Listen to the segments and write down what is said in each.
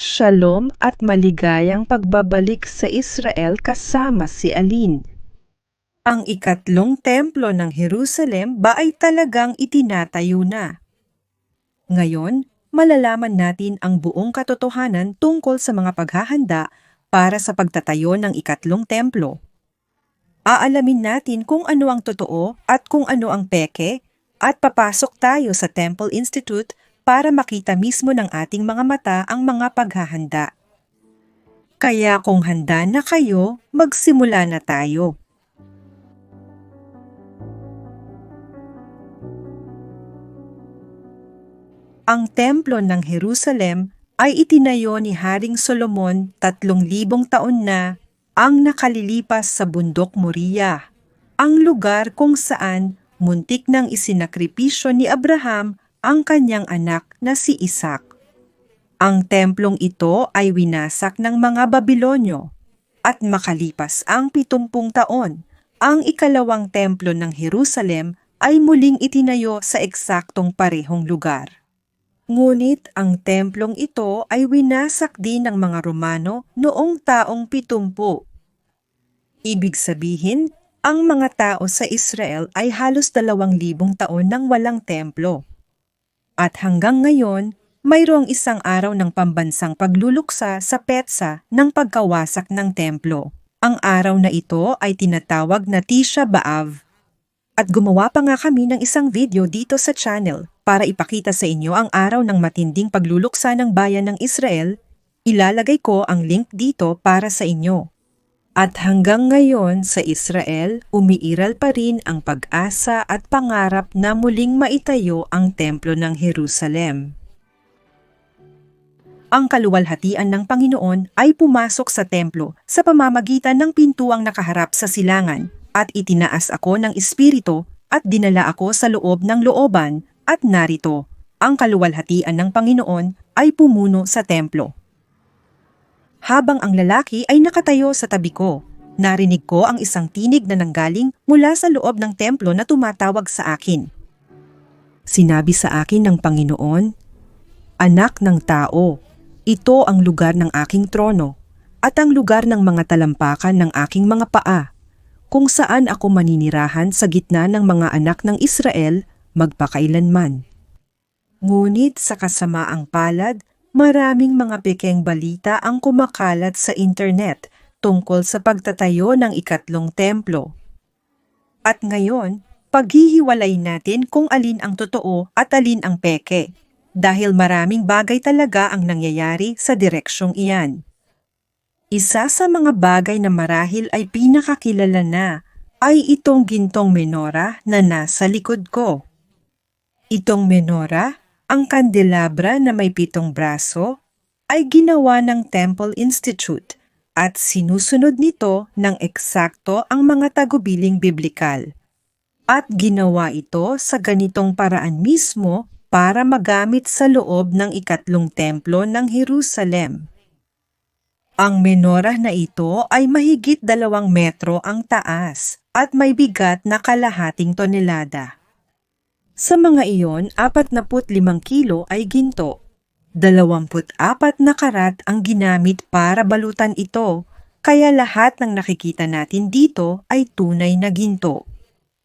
shalom at maligayang pagbabalik sa Israel kasama si Aline. Ang ikatlong templo ng Jerusalem ba ay talagang itinatayo na? Ngayon, malalaman natin ang buong katotohanan tungkol sa mga paghahanda para sa pagtatayo ng ikatlong templo. Aalamin natin kung ano ang totoo at kung ano ang peke at papasok tayo sa Temple Institute para makita mismo ng ating mga mata ang mga paghahanda. Kaya kung handa na kayo, magsimula na tayo. Ang templo ng Jerusalem ay itinayo ni Haring Solomon tatlong libong taon na ang nakalilipas sa bundok Moriah, ang lugar kung saan muntik nang isinakripisyo ni Abraham ang kanyang anak na si Isaac. Ang templong ito ay winasak ng mga Babilonyo at makalipas ang pitumpung taon, ang ikalawang templo ng Jerusalem ay muling itinayo sa eksaktong parehong lugar. Ngunit ang templong ito ay winasak din ng mga Romano noong taong pitumpu. Ibig sabihin, ang mga tao sa Israel ay halos dalawang libong taon nang walang templo. At hanggang ngayon, mayroong isang araw ng pambansang pagluluksa sa petsa ng pagkawasak ng templo. Ang araw na ito ay tinatawag na Tisha B'Av. At gumawa pa nga kami ng isang video dito sa channel para ipakita sa inyo ang araw ng matinding pagluluksa ng bayan ng Israel. Ilalagay ko ang link dito para sa inyo. At hanggang ngayon sa Israel, umiiral pa rin ang pag-asa at pangarap na muling maitayo ang Templo ng Jerusalem. Ang kaluwalhatian ng Panginoon ay pumasok sa templo sa pamamagitan ng pintuang nakaharap sa silangan at itinaas ako ng Espiritu at dinala ako sa loob ng looban at narito, ang kaluwalhatian ng Panginoon ay pumuno sa templo. Habang ang lalaki ay nakatayo sa tabi ko, narinig ko ang isang tinig na nanggaling mula sa loob ng templo na tumatawag sa akin. Sinabi sa akin ng Panginoon, Anak ng tao, ito ang lugar ng aking trono at ang lugar ng mga talampakan ng aking mga paa, kung saan ako maninirahan sa gitna ng mga anak ng Israel magpakailanman. Ngunit sa kasamaang palad, maraming mga pekeng balita ang kumakalat sa internet tungkol sa pagtatayo ng ikatlong templo. At ngayon, paghihiwalay natin kung alin ang totoo at alin ang peke, dahil maraming bagay talaga ang nangyayari sa direksyong iyan. Isa sa mga bagay na marahil ay pinakakilala na ay itong gintong menora na nasa likod ko. Itong menora, ang kandelabra na may pitong braso, ay ginawa ng Temple Institute at sinusunod nito ng eksakto ang mga tagubiling biblikal. At ginawa ito sa ganitong paraan mismo para magamit sa loob ng ikatlong templo ng Jerusalem. Ang menorah na ito ay mahigit dalawang metro ang taas at may bigat na kalahating tonelada. Sa mga iyon, 45 kilo ay ginto. 24 na karat ang ginamit para balutan ito, kaya lahat ng nakikita natin dito ay tunay na ginto.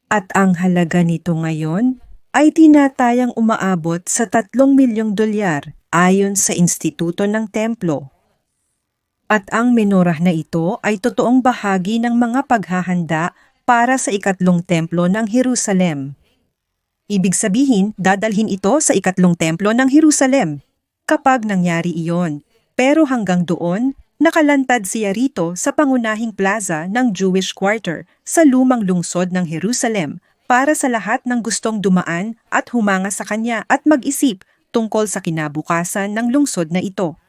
At ang halaga nito ngayon ay tinatayang umaabot sa 3 milyong dolyar ayon sa Instituto ng Templo. At ang menorah na ito ay totoong bahagi ng mga paghahanda para sa ikatlong templo ng Jerusalem. Ibig sabihin, dadalhin ito sa ikatlong templo ng Jerusalem. Kapag nangyari iyon. Pero hanggang doon, nakalantad siya rito sa pangunahing plaza ng Jewish Quarter sa lumang lungsod ng Jerusalem para sa lahat ng gustong dumaan at humanga sa kanya at mag-isip tungkol sa kinabukasan ng lungsod na ito.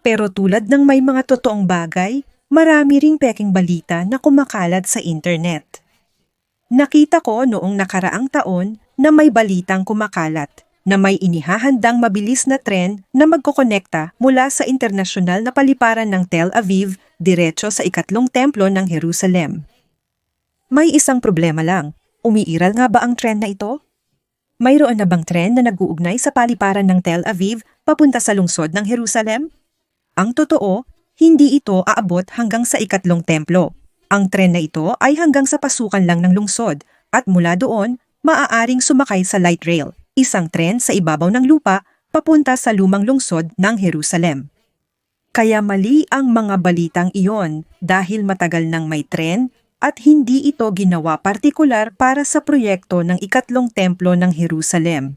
Pero tulad ng may mga totoong bagay, marami ring peking balita na kumakalat sa internet. Nakita ko noong nakaraang taon na may balitang kumakalat na may inihahandang mabilis na tren na magkokonekta mula sa internasyonal na paliparan ng Tel Aviv diretso sa ikatlong templo ng Jerusalem. May isang problema lang. Umiiral nga ba ang tren na ito? Mayroon na bang tren na nag-uugnay sa paliparan ng Tel Aviv papunta sa lungsod ng Jerusalem? Ang totoo, hindi ito aabot hanggang sa ikatlong templo. Ang tren na ito ay hanggang sa pasukan lang ng lungsod at mula doon, maaaring sumakay sa light rail, isang tren sa ibabaw ng lupa papunta sa lumang lungsod ng Jerusalem. Kaya mali ang mga balitang iyon dahil matagal nang may tren at hindi ito ginawa partikular para sa proyekto ng ikatlong templo ng Jerusalem.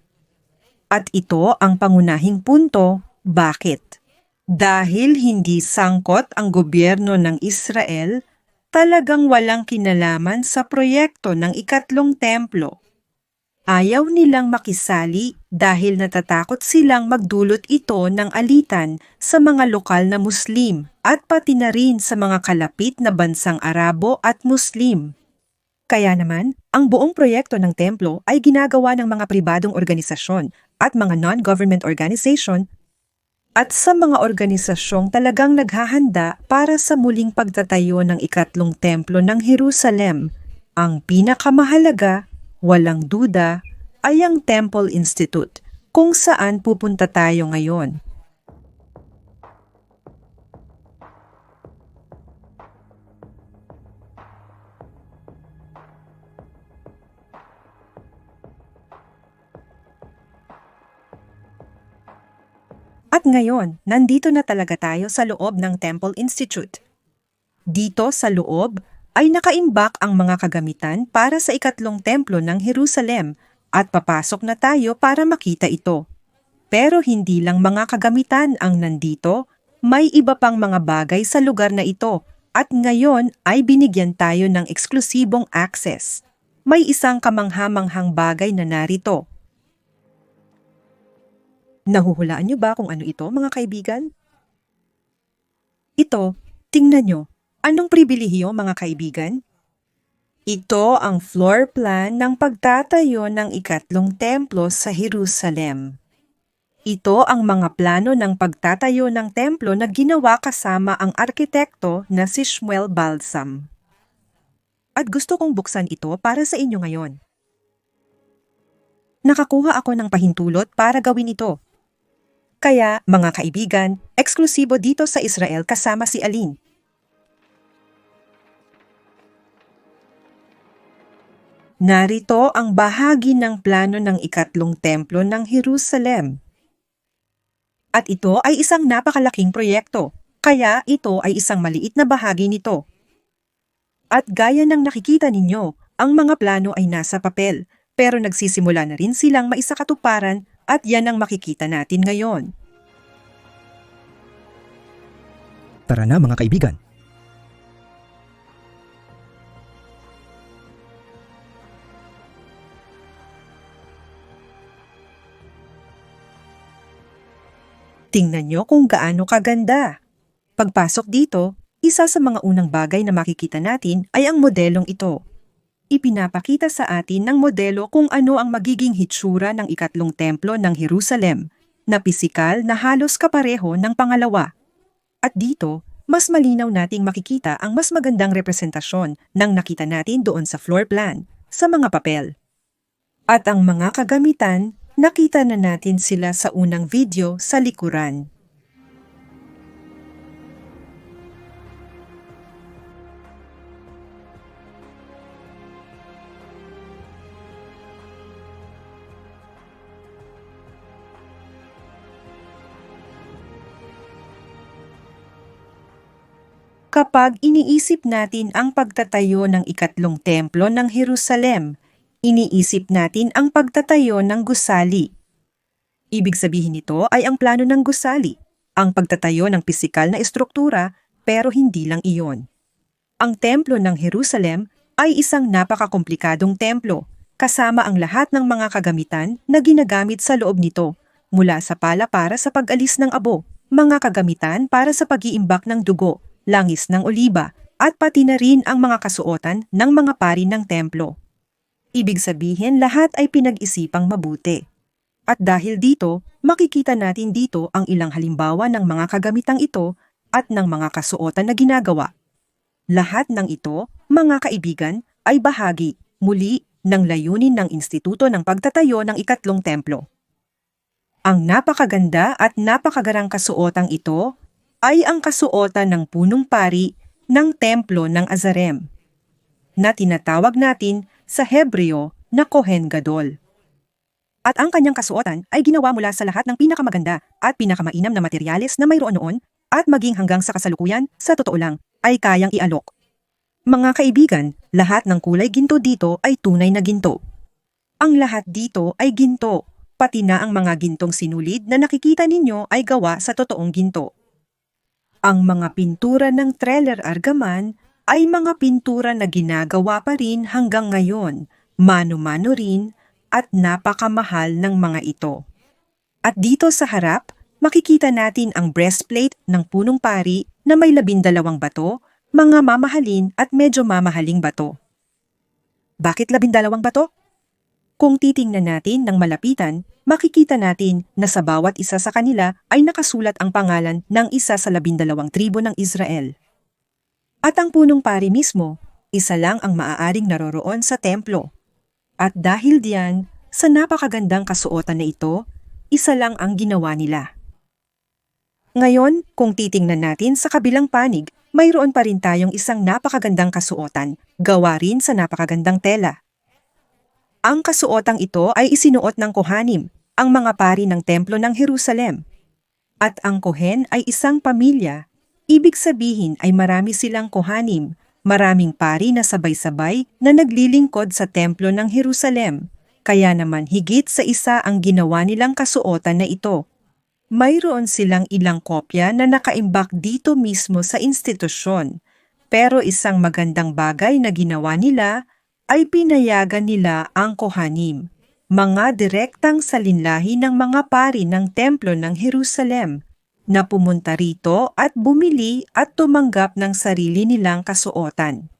At ito ang pangunahing punto, bakit? Dahil hindi sangkot ang gobyerno ng Israel, talagang walang kinalaman sa proyekto ng ikatlong templo. Ayaw nilang makisali dahil natatakot silang magdulot ito ng alitan sa mga lokal na Muslim at pati na rin sa mga kalapit na bansang Arabo at Muslim. Kaya naman, ang buong proyekto ng templo ay ginagawa ng mga pribadong organisasyon at mga non-government organization at sa mga organisasyong talagang naghahanda para sa muling pagtatayo ng ikatlong templo ng Jerusalem. Ang pinakamahalaga, walang duda, ay ang Temple Institute, kung saan pupunta tayo ngayon. At ngayon, nandito na talaga tayo sa loob ng Temple Institute. Dito sa loob ay nakaimbak ang mga kagamitan para sa ikatlong templo ng Jerusalem at papasok na tayo para makita ito. Pero hindi lang mga kagamitan ang nandito, may iba pang mga bagay sa lugar na ito at ngayon ay binigyan tayo ng eksklusibong access. May isang kamanghamanghang bagay na narito. Nahuhulaan niyo ba kung ano ito, mga kaibigan? Ito, tingnan niyo. Anong pribilehiyo, mga kaibigan? Ito ang floor plan ng pagtatayo ng ikatlong templo sa Jerusalem. Ito ang mga plano ng pagtatayo ng templo na ginawa kasama ang arkitekto na si Shmuel Balsam. At gusto kong buksan ito para sa inyo ngayon. Nakakuha ako ng pahintulot para gawin ito. Kaya, mga kaibigan, eksklusibo dito sa Israel kasama si Aline. Narito ang bahagi ng plano ng ikatlong templo ng Jerusalem. At ito ay isang napakalaking proyekto, kaya ito ay isang maliit na bahagi nito. At gaya ng nakikita ninyo, ang mga plano ay nasa papel, pero nagsisimula na rin silang maisakatuparan at yan ang makikita natin ngayon. Tara na mga kaibigan. Tingnan nyo kung gaano kaganda. Pagpasok dito, isa sa mga unang bagay na makikita natin ay ang modelong ito. Ipinapakita sa atin ng modelo kung ano ang magiging hitsura ng ikatlong templo ng Jerusalem, na pisikal na halos kapareho ng pangalawa. At dito, mas malinaw nating makikita ang mas magandang representasyon ng nakita natin doon sa floor plan, sa mga papel. At ang mga kagamitan, nakita na natin sila sa unang video sa likuran. Kapag iniisip natin ang pagtatayo ng ikatlong templo ng Jerusalem, iniisip natin ang pagtatayo ng gusali. Ibig sabihin nito ay ang plano ng gusali, ang pagtatayo ng pisikal na estruktura pero hindi lang iyon. Ang templo ng Jerusalem ay isang napakakomplikadong templo kasama ang lahat ng mga kagamitan na ginagamit sa loob nito mula sa pala para sa pag-alis ng abo, mga kagamitan para sa pag-iimbak ng dugo, langis ng oliba, at pati na rin ang mga kasuotan ng mga pari ng templo. Ibig sabihin lahat ay pinag-isipang mabuti. At dahil dito, makikita natin dito ang ilang halimbawa ng mga kagamitang ito at ng mga kasuotan na ginagawa. Lahat ng ito, mga kaibigan, ay bahagi, muli, ng layunin ng Instituto ng Pagtatayo ng Ikatlong Templo. Ang napakaganda at napakagarang kasuotang ito ay ang kasuotan ng punong pari ng templo ng Azarem na tinatawag natin sa Hebreo na Kohen Gadol. At ang kanyang kasuotan ay ginawa mula sa lahat ng pinakamaganda at pinakamainam na materyales na mayroon noon at maging hanggang sa kasalukuyan, sa totoo lang, ay kayang ialok. Mga kaibigan, lahat ng kulay ginto dito ay tunay na ginto. Ang lahat dito ay ginto, pati na ang mga gintong sinulid na nakikita ninyo ay gawa sa totoong ginto. Ang mga pintura ng Treller Argaman ay mga pintura na ginagawa pa rin hanggang ngayon, mano-mano rin at napakamahal ng mga ito. At dito sa harap, makikita natin ang breastplate ng punong pari na may labindalawang bato, mga mamahalin at medyo mamahaling bato. Bakit labindalawang bato? Kung titingnan natin ng malapitan, makikita natin na sa bawat isa sa kanila ay nakasulat ang pangalan ng isa sa labindalawang tribo ng Israel. At ang punong pari mismo, isa lang ang maaaring naroroon sa templo. At dahil diyan, sa napakagandang kasuotan na ito, isa lang ang ginawa nila. Ngayon, kung titingnan natin sa kabilang panig, mayroon pa rin tayong isang napakagandang kasuotan, gawa rin sa napakagandang tela. Ang kasuotang ito ay isinuot ng Kohanim, ang mga pari ng templo ng Jerusalem. At ang Kohen ay isang pamilya, ibig sabihin ay marami silang Kohanim, maraming pari na sabay-sabay na naglilingkod sa templo ng Jerusalem. Kaya naman higit sa isa ang ginawa nilang kasuotan na ito. Mayroon silang ilang kopya na nakaimbak dito mismo sa institusyon. Pero isang magandang bagay na ginawa nila ay pinayagan nila ang kohanim, mga direktang salinlahi ng mga pari ng templo ng Jerusalem, na pumunta rito at bumili at tumanggap ng sarili nilang kasuotan.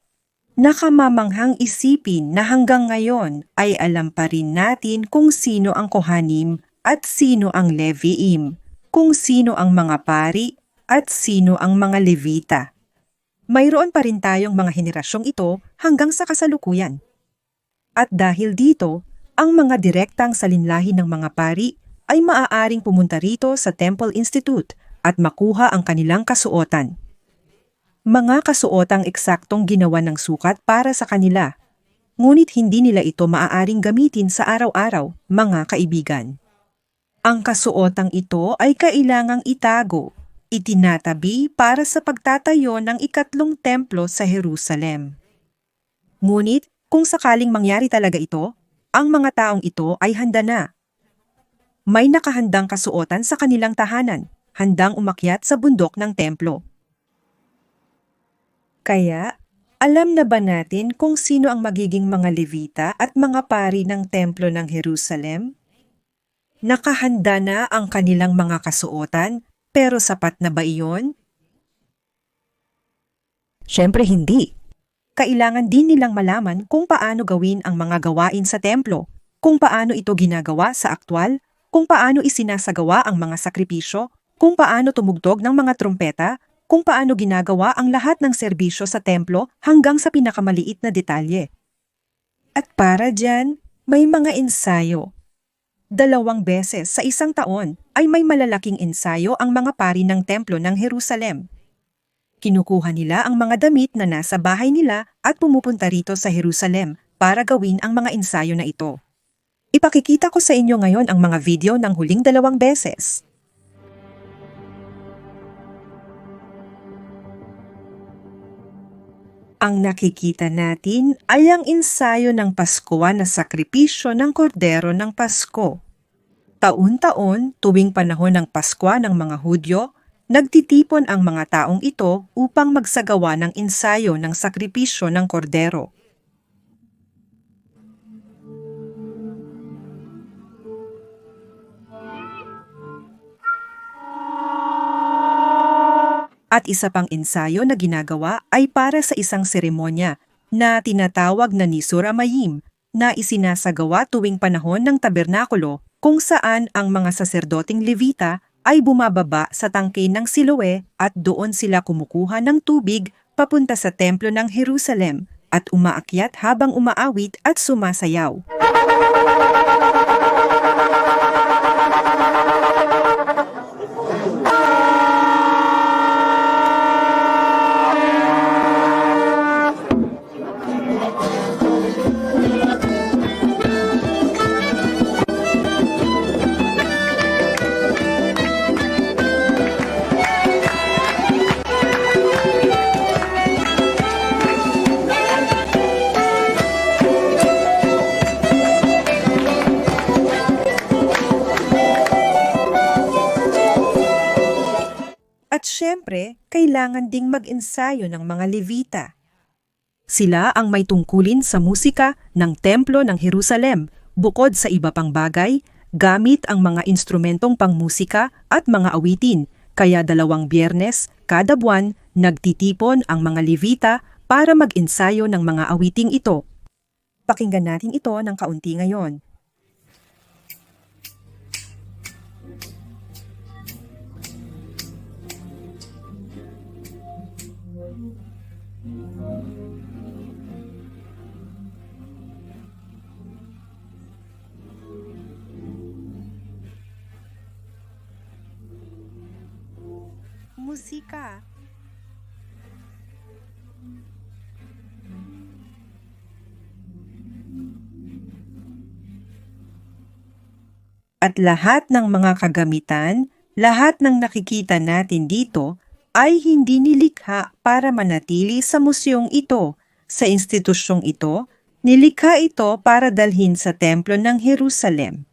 Nakamamanghang isipin na hanggang ngayon ay alam pa rin natin kung sino ang kohanim at sino ang leviim, kung sino ang mga pari at sino ang mga levita. Mayroon pa rin tayong mga henerasyong ito hanggang sa kasalukuyan. At dahil dito, ang mga direktang salinlahi ng mga pari ay maaaring pumunta rito sa Temple Institute at makuha ang kanilang kasuotan. Mga kasuotang eksaktong ginawa ng sukat para sa kanila, ngunit hindi nila ito maaaring gamitin sa araw-araw, mga kaibigan. Ang kasuotang ito ay kailangang itago, itinatabi para sa pagtatayo ng ikatlong templo sa Jerusalem. Ngunit kung sakaling mangyari talaga ito, ang mga taong ito ay handa na. May nakahandang kasuotan sa kanilang tahanan, handang umakyat sa bundok ng templo. Kaya, alam na ba natin kung sino ang magiging mga levita at mga pari ng templo ng Jerusalem? Nakahanda na ang kanilang mga kasuotan, pero sapat na ba iyon? Siyempre hindi. Kailangan din nilang malaman kung paano gawin ang mga gawain sa templo, kung paano ito ginagawa sa aktwal, kung paano isinasagawa ang mga sakripisyo, kung paano tumugtog ng mga trumpeta, kung paano ginagawa ang lahat ng serbisyo sa templo hanggang sa pinakamaliit na detalye. At para dyan, may mga ensayo. Dalawang beses sa isang taon ay may malalaking ensayo ang mga pari ng templo ng Jerusalem. Kinukuha nila ang mga damit na nasa bahay nila at pumupunta rito sa Jerusalem para gawin ang mga ensayo na ito. Ipakikita ko sa inyo ngayon ang mga video ng huling dalawang beses. Ang nakikita natin ay ang ensayo ng Paskuhan na sakripisyo ng kordero ng Pasko. Taon-taon, tuwing panahon ng Paskwa ng mga Hudyo, nagtitipon ang mga taong ito upang magsagawa ng ensayo ng sakripisyo ng kordero. At isa pang ensayo na ginagawa ay para sa isang seremonya na tinatawag na Nisura Mayim na isinasagawa tuwing panahon ng tabernakulo kung saan ang mga saserdoting levita ay bumababa sa tangke ng Siloe at doon sila kumukuha ng tubig papunta sa templo ng Jerusalem at umaakyat habang umaawit at sumasayaw. Kailangan ding mag-ensayo ng mga Levita. Sila ang may tungkulin sa musika ng Templo ng Jerusalem bukod sa iba pang bagay, gamit ang mga instrumentong pangmusika at mga awitin. Kaya dalawang biyernes, kada buwan, nagtitipon ang mga Levita para mag-ensayo ng mga awiting ito. Pakinggan natin ito ng kaunti ngayon. Musika. At lahat ng mga kagamitan, lahat ng nakikita natin dito ay hindi nilikha para manatili sa museong ito. Sa institusyong ito, nilikha ito para dalhin sa templo ng Jerusalem.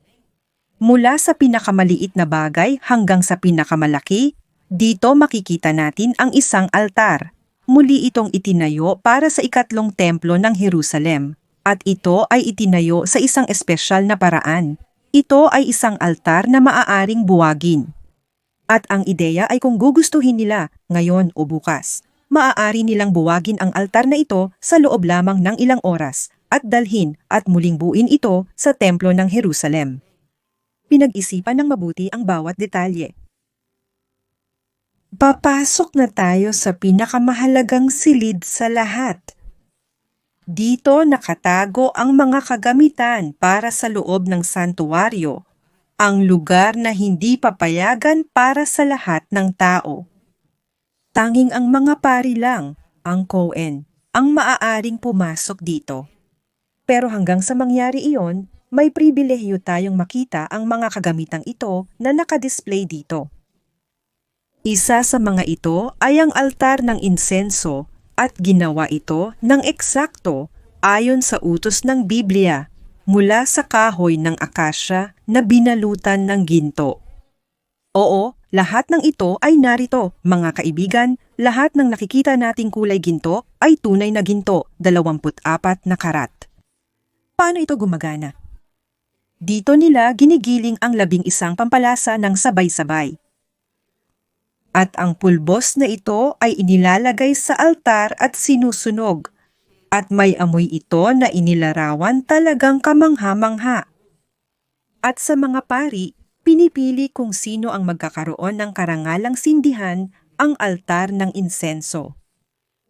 Mula sa pinakamaliit na bagay hanggang sa pinakamalaki, dito makikita natin ang isang altar. Muli itong itinayo para sa ikatlong templo ng Jerusalem. At ito ay itinayo sa isang espesyal na paraan. Ito ay isang altar na maaaring buwagin. At ang ideya ay kung gugustuhin nila ngayon o bukas, maaari nilang buwagin ang altar na ito sa loob lamang ng ilang oras at dalhin at muling buin ito sa templo ng Jerusalem. Pinag-isipan ng mabuti ang bawat detalye. Papasok na tayo sa pinakamahalagang silid sa lahat. Dito nakatago ang mga kagamitan para sa loob ng santuwaryo, ang lugar na hindi papayagan para sa lahat ng tao. Tanging ang mga pari lang, ang Cohen, ang maaaring pumasok dito. Pero hanggang sa mangyari iyon, may pribilehyo tayong makita ang mga kagamitang ito na nakadisplay dito. Isa sa mga ito ay ang altar ng insenso at ginawa ito ng eksakto ayon sa utos ng Biblia mula sa kahoy ng akasya na binalutan ng ginto. Oo, lahat ng ito ay narito, mga kaibigan, lahat ng nakikita nating kulay ginto ay tunay na ginto, 24 na karat. Paano ito gumagana? Dito nila ginigiling ang labing isang pampalasa ng sabay-sabay. At ang pulbos na ito ay inilalagay sa altar at sinusunog. At may amoy ito na inilarawan talagang kamangha-mangha. At sa mga pari, pinipili kung sino ang magkakaroon ng karangalang sindihan ang altar ng insenso.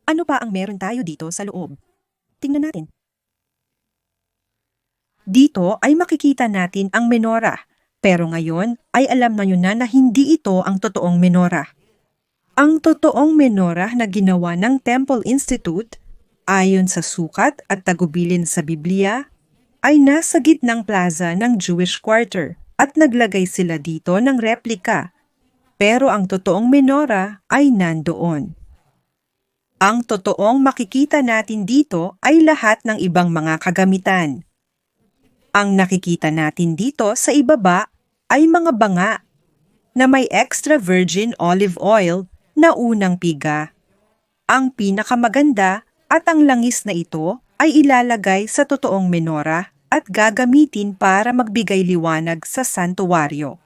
Ano pa ang meron tayo dito sa loob? Tingnan natin. Dito ay makikita natin ang menorah pero ngayon ay alam na yun na na hindi ito ang totoong menorah. Ang totoong menorah na ginawa ng Temple Institute, ayon sa sukat at tagubilin sa Biblia, ay nasa gitnang plaza ng Jewish Quarter at naglagay sila dito ng replika. Pero ang totoong menorah ay nandoon. Ang totoong makikita natin dito ay lahat ng ibang mga kagamitan. Ang nakikita natin dito sa ibaba ay mga banga na may extra virgin olive oil na unang piga. Ang pinakamaganda at ang langis na ito ay ilalagay sa totoong menora at gagamitin para magbigay liwanag sa santuwaryo.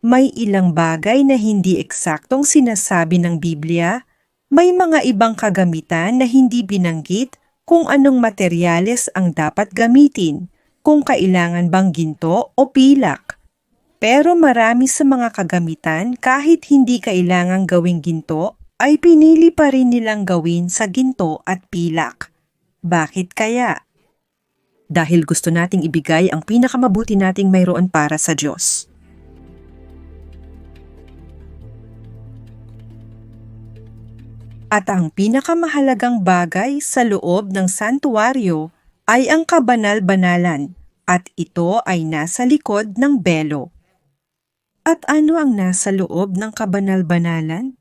May ilang bagay na hindi eksaktong sinasabi ng Biblia, may mga ibang kagamitan na hindi binanggit kung anong materyales ang dapat gamitin, kung kailangan bang ginto o pilak. Pero marami sa mga kagamitan kahit hindi kailangang gawing ginto ay pinili pa rin nilang gawin sa ginto at pilak. Bakit kaya? Dahil gusto nating ibigay ang pinakamabuti nating mayroon para sa Diyos. At ang pinakamahalagang bagay sa loob ng santuwaryo ay ang kabanal-banalan at ito ay nasa likod ng belo. At ano ang nasa loob ng kabanal-banalan?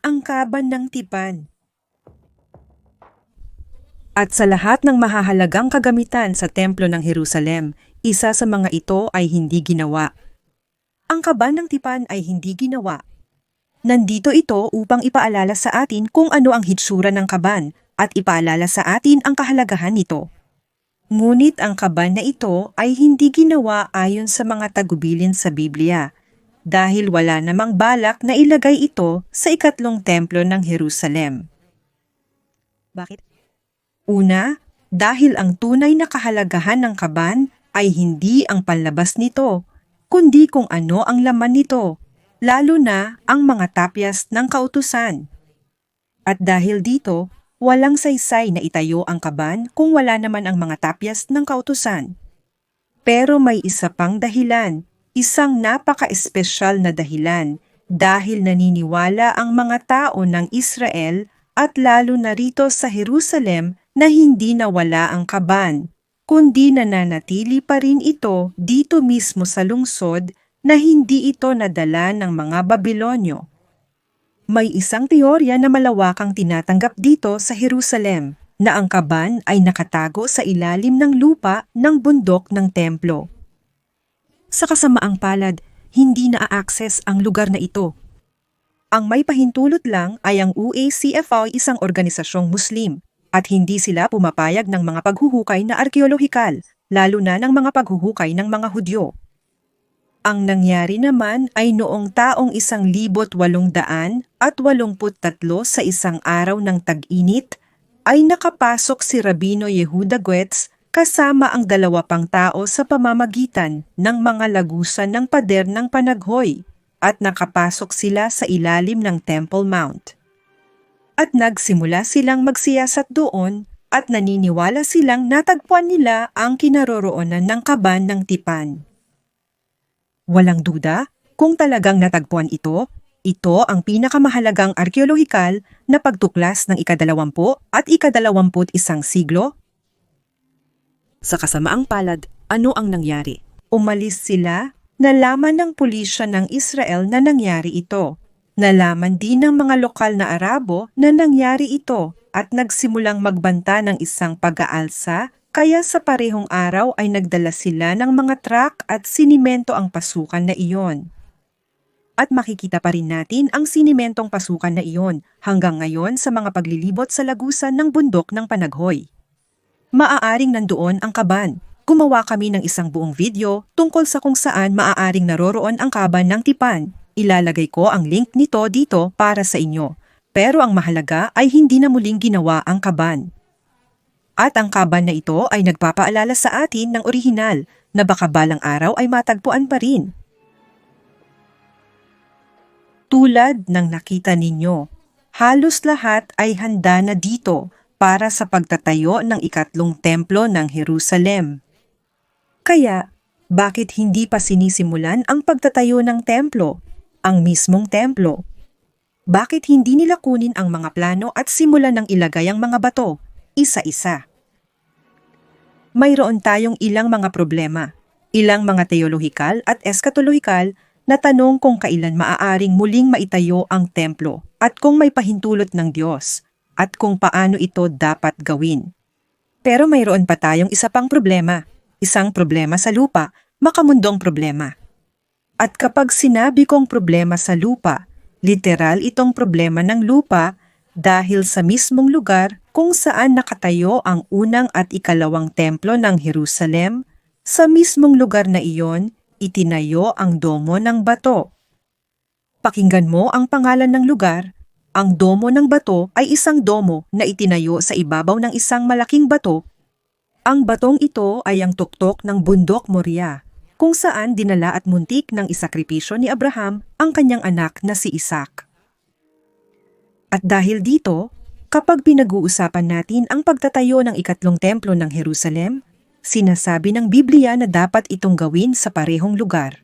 Ang kaban ng tipan. At sa lahat ng mahahalagang kagamitan sa Templo ng Jerusalem, isa sa mga ito ay hindi ginawa. Ang kaban ng tipan ay hindi ginawa Nandito ito upang ipaalala sa atin kung ano ang hitsura ng kaban at ipaalala sa atin ang kahalagahan nito. Ngunit ang kaban na ito ay hindi ginawa ayon sa mga tagubilin sa Biblia dahil wala namang balak na ilagay ito sa ikatlong templo ng Jerusalem. Bakit? Una, dahil ang tunay na kahalagahan ng kaban ay hindi ang panlabas nito, kundi kung ano ang laman nito, lalo na ang mga tapyas ng kautusan. At dahil dito, walang saysay na itayo ang kaban kung wala naman ang mga tapyas ng kautusan. Pero may isa pang dahilan, isang napaka-espesyal na dahilan dahil naniniwala ang mga tao ng Israel at lalo na rito sa Jerusalem na hindi nawala ang kaban, kundi nananatili pa rin ito dito mismo sa lungsod na hindi ito nadala ng mga Babilonyo. May isang teorya na malawakang tinatanggap dito sa Jerusalem na ang kaban ay nakatago sa ilalim ng lupa ng bundok ng templo. Sa kasamaang palad, hindi na-access ang lugar na ito. Ang may pahintulot lang ay ang UACFO isang organisasyong Muslim at hindi sila pumapayag ng mga paghuhukay na arkeolohikal, lalo na ng mga paghuhukay ng mga Hudyo. Ang nangyari naman ay noong taong isang libot walong daan at walumput tatlo sa isang araw ng tag-init, ay nakapasok si Rabino Yehuda Goetz kasama ang dalawa pang tao sa pamamagitan ng mga lagusan ng pader ng panaghoy at nakapasok sila sa ilalim ng Temple Mount. At nagsimula silang magsiyasat doon at naniniwala silang natagpuan nila ang kinaroroonan ng kaban ng tipan. Walang duda, kung talagang natagpuan ito, ito ang pinakamahalagang arkeolohikal na pagtuklas ng ikadalawampu at ikadalawamput isang siglo. Sa kasamaang palad, ano ang nangyari? Umalis sila Nalaman ng pulisya ng Israel na nangyari ito. Nalaman din ng mga lokal na Arabo na nangyari ito at nagsimulang magbanta ng isang pag-aalsa kaya sa parehong araw ay nagdala sila ng mga truck at sinimento ang pasukan na iyon. At makikita pa rin natin ang sinimentong pasukan na iyon hanggang ngayon sa mga paglilibot sa lagusan ng bundok ng Panaghoy. Maaaring nandoon ang kaban gumawa kami ng isang buong video tungkol sa kung saan maaaring naroroon ang kaban ng tipan. Ilalagay ko ang link nito dito para sa inyo. Pero ang mahalaga ay hindi na muling ginawa ang kaban. At ang kaban na ito ay nagpapaalala sa atin ng orihinal na baka balang araw ay matagpuan pa rin. Tulad ng nakita ninyo, halos lahat ay handa na dito para sa pagtatayo ng ikatlong templo ng Jerusalem. Kaya, bakit hindi pa sinisimulan ang pagtatayo ng templo, ang mismong templo? Bakit hindi nila kunin ang mga plano at simulan ng ilagay ang mga bato, isa-isa? Mayroon tayong ilang mga problema, ilang mga teolohikal at eskatolohikal na tanong kung kailan maaaring muling maitayo ang templo at kung may pahintulot ng Diyos at kung paano ito dapat gawin. Pero mayroon pa tayong isa pang problema – isang problema sa lupa, makamundong problema. At kapag sinabi kong problema sa lupa, literal itong problema ng lupa dahil sa mismong lugar kung saan nakatayo ang unang at ikalawang templo ng Jerusalem, sa mismong lugar na iyon, itinayo ang domo ng bato. Pakinggan mo ang pangalan ng lugar. Ang domo ng bato ay isang domo na itinayo sa ibabaw ng isang malaking bato ang batong ito ay ang tuktok ng bundok Moria, kung saan dinala at muntik ng isakripisyo ni Abraham ang kanyang anak na si Isaac. At dahil dito, kapag pinag-uusapan natin ang pagtatayo ng ikatlong templo ng Jerusalem, sinasabi ng Biblia na dapat itong gawin sa parehong lugar.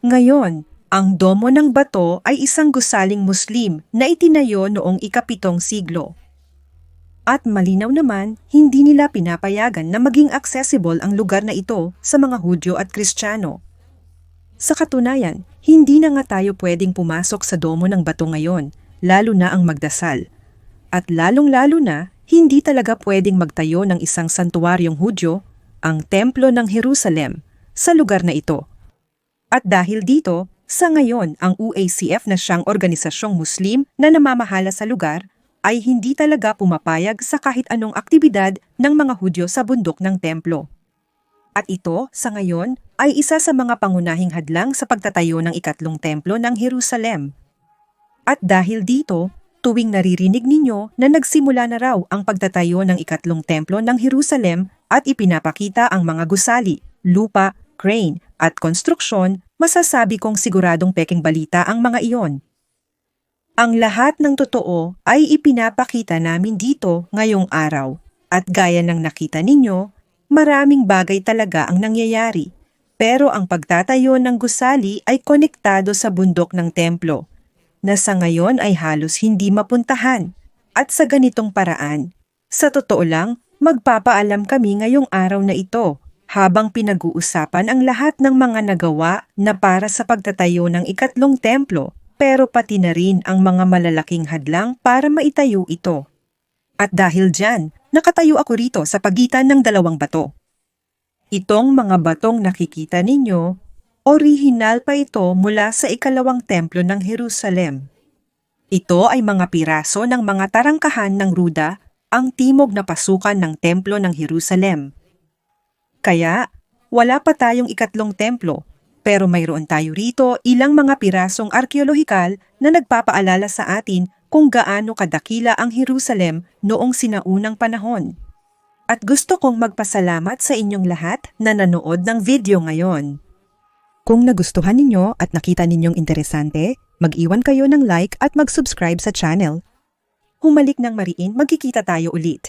Ngayon, ang domo ng bato ay isang gusaling Muslim na itinayo noong ikapitong siglo at malinaw naman, hindi nila pinapayagan na maging accessible ang lugar na ito sa mga Hudyo at Kristiyano. Sa katunayan, hindi na nga tayo pwedeng pumasok sa domo ng bato ngayon, lalo na ang magdasal. At lalong-lalo na, hindi talaga pwedeng magtayo ng isang santuaryong Hudyo, ang Templo ng Jerusalem, sa lugar na ito. At dahil dito, Sa ngayon, ang UACF na siyang organisasyong Muslim na namamahala sa lugar ay hindi talaga pumapayag sa kahit anong aktibidad ng mga Hudyo sa bundok ng templo. At ito, sa ngayon, ay isa sa mga pangunahing hadlang sa pagtatayo ng ikatlong templo ng Jerusalem. At dahil dito, tuwing naririnig ninyo na nagsimula na raw ang pagtatayo ng ikatlong templo ng Jerusalem at ipinapakita ang mga gusali, lupa, crane at konstruksyon, masasabi kong siguradong peking balita ang mga iyon. Ang lahat ng totoo ay ipinapakita namin dito ngayong araw. At gaya ng nakita ninyo, maraming bagay talaga ang nangyayari. Pero ang pagtatayo ng gusali ay konektado sa bundok ng templo, na sa ngayon ay halos hindi mapuntahan. At sa ganitong paraan, sa totoo lang, magpapaalam kami ngayong araw na ito habang pinag-uusapan ang lahat ng mga nagawa na para sa pagtatayo ng ikatlong templo pero pati na rin ang mga malalaking hadlang para maitayo ito. At dahil dyan, nakatayo ako rito sa pagitan ng dalawang bato. Itong mga batong nakikita ninyo, orihinal pa ito mula sa ikalawang templo ng Jerusalem. Ito ay mga piraso ng mga tarangkahan ng ruda, ang timog na pasukan ng templo ng Jerusalem. Kaya, wala pa tayong ikatlong templo, pero mayroon tayo rito ilang mga pirasong arkeolohikal na nagpapaalala sa atin kung gaano kadakila ang Jerusalem noong sinaunang panahon. At gusto kong magpasalamat sa inyong lahat na nanood ng video ngayon. Kung nagustuhan ninyo at nakita ninyong interesante, mag-iwan kayo ng like at mag-subscribe sa channel. Humalik ng mariin, magkikita tayo ulit.